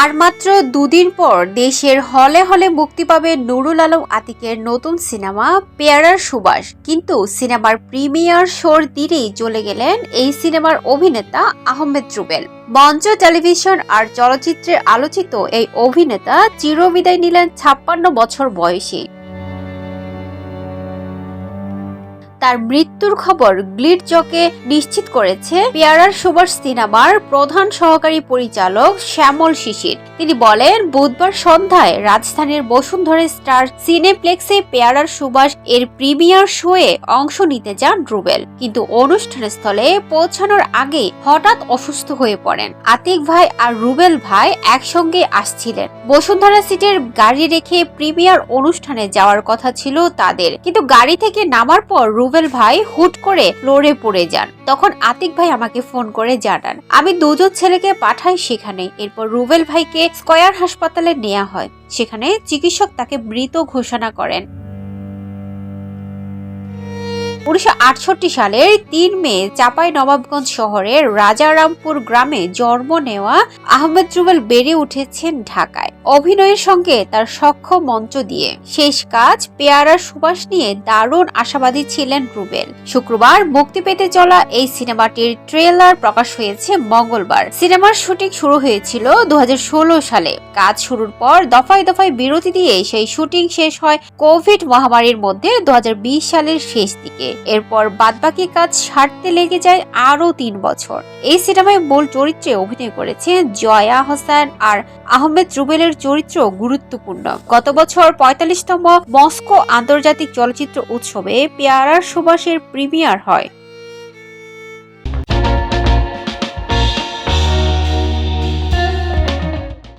আর মাত্র দুদিন পর দেশের হলে হলে মুক্তি পাবে নুরুল আলম আতিকের নতুন সিনেমা পেয়ারার সুবাস। কিন্তু সিনেমার প্রিমিয়ার শোর দিনেই চলে গেলেন এই সিনেমার অভিনেতা আহমেদ রুবেল মঞ্চ, টেলিভিশন আর চলচ্চিত্রে আলোচিত এই অভিনেতা চিরবিদায় নিলেন ছাপ্পান্ন বছর বয়সী। তার মৃত্যুর খবর গ্লিড চকে নিশ্চিত করেছে পেয়ারার সুভাষ সিনেমার প্রধান সহকারী পরিচালক শ্যামল শিশির। তিনি বলেন, বুধবার সন্ধ্যায় রাজধানীর বসুন্ধরা স্টার সিনেপ্লেক্সে পেয়ারার সুভাষ এর প্রিমিয়ার শোয়ে অংশ নিতে যান রুবেল। কিন্তু অনুষ্ঠান স্থলে পৌঁছানোর আগে হঠাৎ অসুস্থ হয়ে পড়েন। আতিক ভাই আর রুবেল ভাই একসঙ্গে আসছিলেন। বসুন্ধরা সিটের গাড়ি রেখে প্রিমিয়ার অনুষ্ঠানে যাওয়ার কথা ছিল তাদের। কিন্তু গাড়ি থেকে নামার পর রুবেল ভাই হুট করে ফ্লোরে পড়ে যান। তখন আতিক ভাই আমাকে ফোন করে জানান, আমি দুজন ছেলেকে পাঠাই সেখানে। এরপর রুবেল ভাইকে স্কয়ার হাসপাতালে নেওয়া হয়। সেখানে চিকিৎসক তাকে মৃত ঘোষণা করেন। উনিশশো আটষট্টি সালের তিন মে চাপাই নবাবগঞ্জ শহরের রাজারামপুর গ্রামে জন্ম নেওয়া আহমেদ রুবেল বেড়ে উঠেছেন ঢাকায়। অভিনয়ের সঙ্গে তার সক্ষম মঞ্চ দিয়ে শেষ কাজ পেয়ারার সুবাস নিয়ে দারুণ আশাবাদী ছিলেন রুবেল। শুক্রবার মুক্তি পেতে চলা এই সিনেমাটির ট্রেলার প্রকাশ হয়েছে মঙ্গলবার। সিনেমার শুটিং শুরু হয়েছিল দু হাজার ষোলো সালে। কাজ শুরুর পর দফায় দফায় বিরতি দিয়ে সেই শুটিং শেষ হয় কোভিড মহামারীর মধ্যে দু হাজার বিশ সালের শেষ দিকে। এরপর বাদবাকি কাজ সারতে লেগে যায় আরও তিন বছর। এই সিনেমায় মূল চরিত্রে অভিনয় করেছেন জয়া হোসেন আর আহমেদ রুবেলের চরিত্র গুরুত্বপূর্ণ। গত বছর পঁয়তাল্লিশতম মস্কো আন্তর্জাতিক চলচ্চিত্র উৎসবে পেয়ারার সুবাসের প্রিমিয়ার হয়।